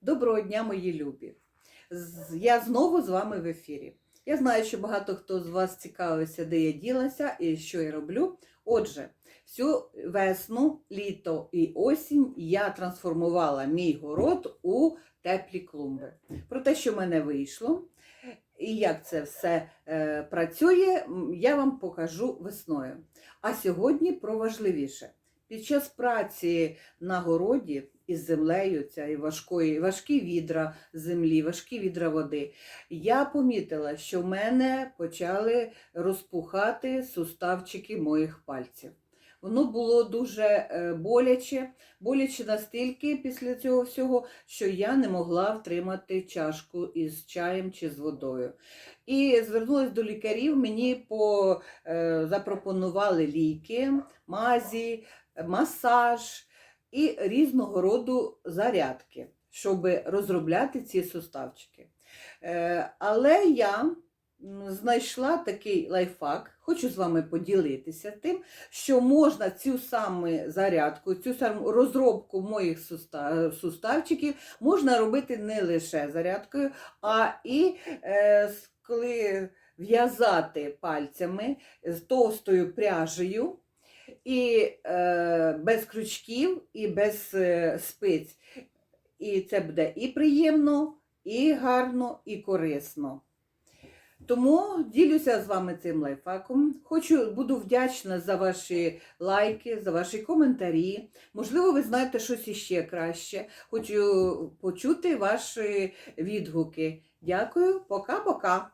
Доброго дня, мої любі! Я знову з вами в ефірі. Я знаю, що багато хто з вас цікавився, де я ділася і що я роблю. Отже, всю весну, літо і осінь я трансформувала мій город у теплі клумби. Про те, що в мене вийшло, і як це все е, працює, я вам покажу весною. А сьогодні про важливіше. Під час праці на городі із землею, цієї важкої, важкі відра землі, важкі відра води, я помітила, що в мене почали розпухати суставчики моїх пальців. Воно було дуже е, боляче, боляче настільки після цього всього, що я не могла втримати чашку із чаєм чи з водою. І звернулася до лікарів, мені по, е, запропонували ліки, мазі, масаж і різного роду зарядки, щоб розробляти ці суставчики. Е, Але я знайшла такий лайфхак, хочу з вами поділитися тим, що можна цю саму зарядку, цю саму розробку моїх суста- суставчиків можна робити не лише зарядкою, а і е, коли в'язати пальцями з товстою пряжею і е, без крючків, і без е, спиць. І це буде і приємно, і гарно, і корисно. Тому ділюся з вами цим лайфхаком. Хочу, буду вдячна за ваші лайки, за ваші коментарі. Можливо, ви знаєте щось іще краще. Хочу почути ваші відгуки. Дякую, пока-пока.